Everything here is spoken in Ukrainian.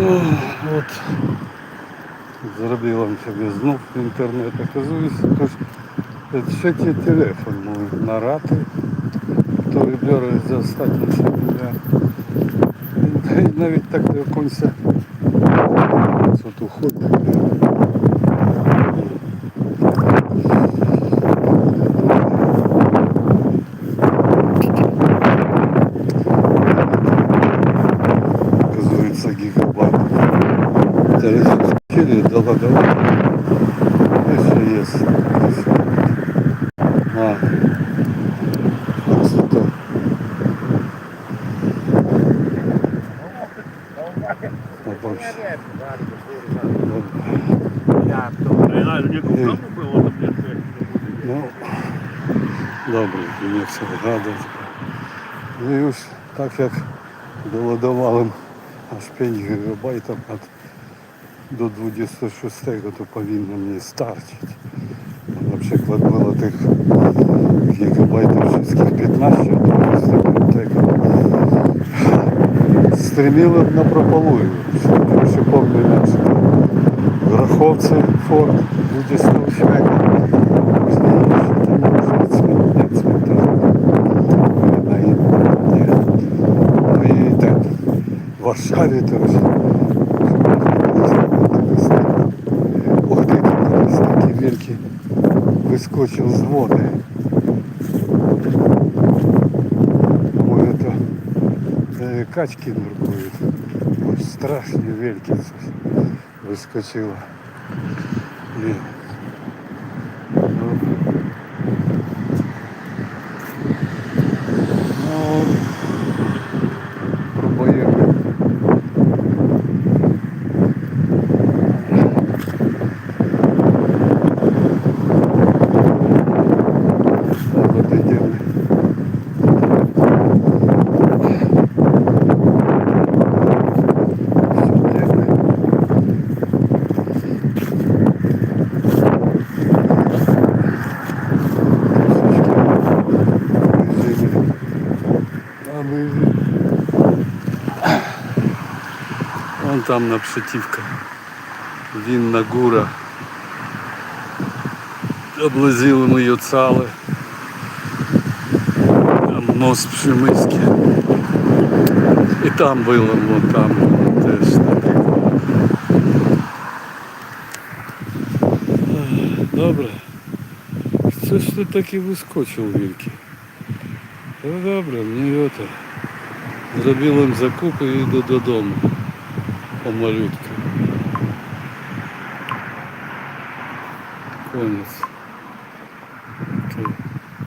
От зробила собі знов інтернет, оказується, ще ті телефон мой нарати, который бере за останні себе. І навіть так до кінця тут уходить. Телефон дала давай. Если есть. А. Красота. Ну, вообще. Реально, нікому було, там нет. Ну, добре, мені все вгадати. Ну і ось так як голодувалим аж 5 гігабайтів от, до 26 то повинно мені старчити. Наприклад, було тих гігабайтів wszystkich 15, то з б на прополую. Ще пам'ятаю, наш Гроховці, Форд, 25. Ну і так, Варшаві теж. Вискочив з води. Ой, это е, качки нуркують. Ой, страшні вельки вискочило. Блін. Вон там напшитівка. Вінна гура. Облизили ми її цали. Там нос пшемиськи. І там було, вон там теж. Добре. Це ж ти так і вискочив вільки. Ну добре, мені это. Зробив їм закупи і йду додому. По малютку. Конець.